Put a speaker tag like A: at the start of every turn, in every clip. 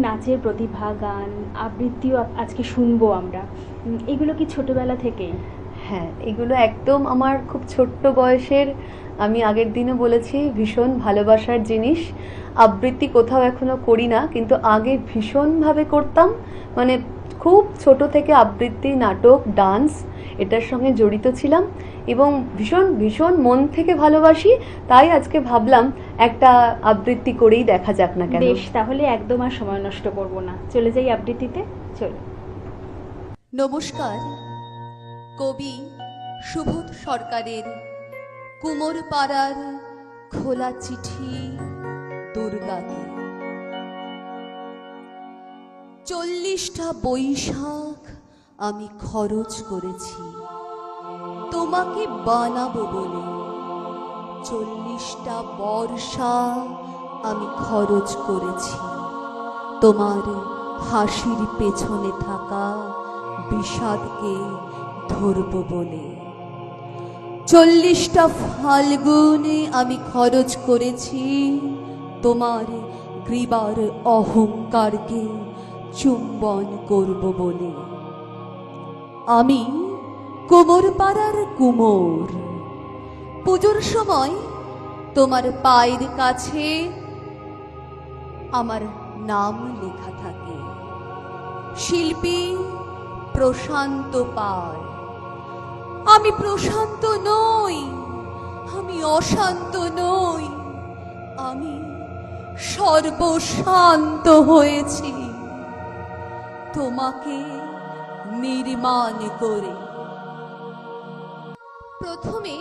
A: নাচের প্রতিভা, গান, আবৃত্তিও আজকে শুনব আমরা। এগুলো কি ছোটবেলা থেকেই?
B: হ্যাঁ এগুলো একদম আমার খুব ছোট্ট বয়সের, আমি আগের দিনও বলেছি, ভীষণ ভালোবাসার জিনিস। আবৃত্তি কোথাও এখনও করি না, কিন্তু আগে ভীষণভাবে করতাম। মানে খুব ছোট থেকে আবৃত্তি নাটক ডান্স এটার সঙ্গে জড়িত ছিলাম এবং ভীষণ ভীষণ মন থেকে ভালোবাসি তাই আজকে ভাবলাম একটা আবৃত্তি করেই দেখা যাক না কেন।
A: বেশ তাহলে একদম আর সময় নষ্ট করব না। চলে যাই আবৃত্তিতে চলো।
B: নমস্কার। কবি সুবোধ সরকারের কুমোর পাড়ার খোলা চিঠি দুর্গাকে। চল্লিশটা বৈশাখ আমি খরচ করেছি। তোমাকে বানাবো বলে চল্লিশটা বর্ষা আমি খরচ করেছি। তোমার হাসির পেছনে থাকা বিষাদকে ধরব বলে। চল্লিশটা ফাল্গুনে আমি খরচ করেছি। তোমার গ্রীবার অহংকারকে চুম্বন করব বলে। আমি কুমোর পাড়ার কুমোর। পুজোর সময় তোমার পায়ের কাছে আমার নাম লেখা থাকে। শিল্পী প্রশান্ত পাল। আমি প্রশান্ত নই, আমি অশান্ত নই, আমি সর্বশান্ত হয়েছি। তোমাকে নির্মাণ করে। প্রথমে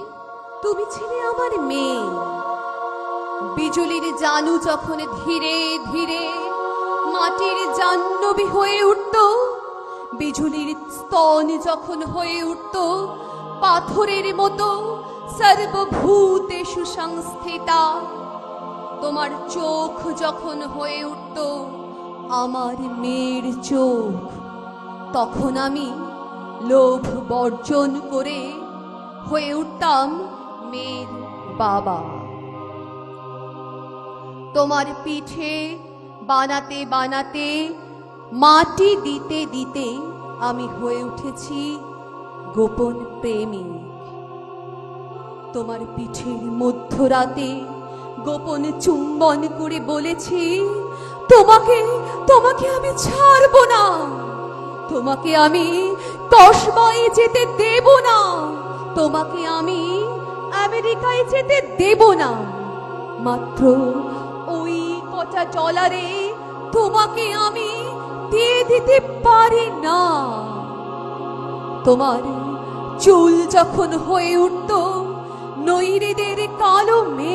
B: তুমি ছিলে আমার মেয়ে। বিজুলির জানু যখন ধীরে ধীরে মাটির জাহ্নবী হয়ে উঠত, বিজুলির স্তন যখন হয়ে উঠত, পাথরের মতো সর্বভূতে সুসংস্থিতা। তোমার চোখ যখন হয়ে উঠত আমার মেয়ের চোখ। তখন আমি লোভ বর্জন করে হয়ে উঠতাম মেয়ের বাবা। তোমার পিঠে বানাতে বানাতে, মাটি দিতে দিতে আমি হয়ে উঠেছি গোপন প্রেমিক। তোমার পিঠের মধ্যরাতে গোপন চুম্বন করে বলেছি তোমাকে তোমাকে আমি ছাড়বো না। তোমাকে আমি কসবায় যেতে দেব না। তোমাকে আমি আমেরিকায় যেতে দেব না। মাত্র ওই কটা ডলারে তোমাকে আমি দিয়ে দিতে পারি না। তোমার চুল যখন হয়ে উঠত, নৈরেদের কালো মেঘ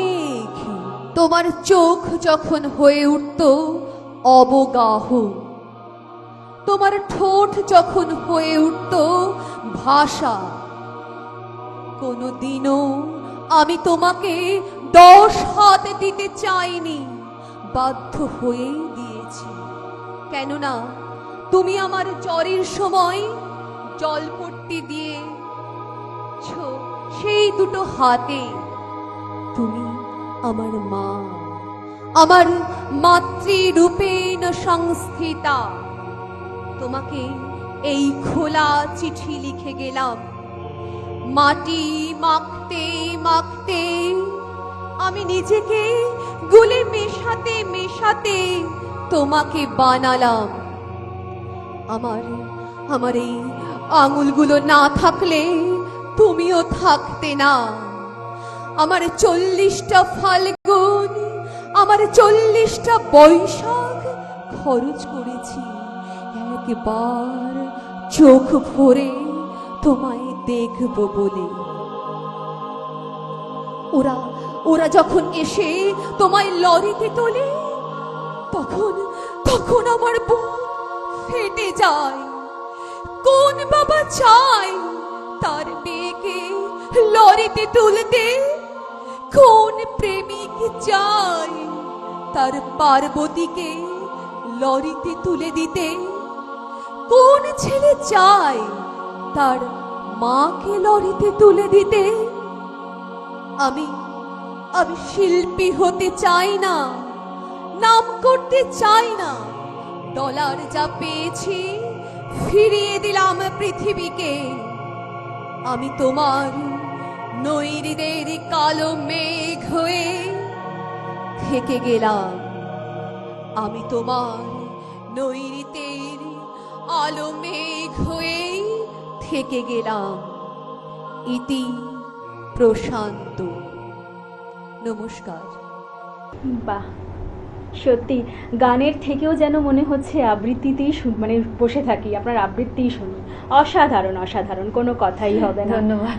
B: তোমার চোখ যখন হয়ে উঠত অবগাহ। তোমার ঠোঁট যখন হয়ে উঠত ভাষা। কোনোদিনও আমি তোমাকে দশ হাত দিতে চাইনি, বাধ্য হয়েই দিয়েছি। কেননা তুমি আমার জ্বরের সময় জলপট্টি দিয়ে সেই দুটো হাতে। তুমি আমার মা, আমার মাতৃরূপেণ সংস্থিতা। তোমাকে এই খোলা চিঠি লিখে গেলাম। মাটি মাখতে মাখতে, আমি নিজেকে গুলে মেশাতে মেশাতে তোমাকে বানালাম। আমার আমার এই আঙুলগুলো না থাকলে তুমিও থাকতে না। আমার চল্লিশটা ফাল্গুন, আমার চল্লিশটা বৈশাখ খরচ করেছি। একবার চোখ ভরে তোমায় দেখব বলে। ওরা ওরা যখন এসে তোমায় লরিতে তোলে, তখন তখন আমার বুক ফেটে যায়। কোন বাবা চায় তার মেয়েকে লরিতে তুলতে? কোন প্রেমিক চায়? তার পার্বতীকে লরিতে তুলে দিতে। কোন ছেলে চায় তার মাকে লরিতে তুলে দিতে? আমি আমি শিল্পী হতে চাই না, নাম করতে চাই না। ডলার যা পেয়েছি ফিরিয়ে দিলাম পৃথিবীকে। আমি তোমার নৈরিদের কালো মেঘ হয়ে থেকে গেলাম। আমি তোমার নৈরিতের আলো মেঘ হয়ে থেকে গেলাম। ইতি প্রশান্ত। নমস্কার।
A: বাহ সত্যি গানের থেকেও যেন মনে হচ্ছে আবৃত্তিতেই শুন মানে বসে থাকি আপনার আবৃত্তিই শুনি অসাধারণ অসাধারণ কোনো কথাই হবে না।
C: ধন্যবাদ।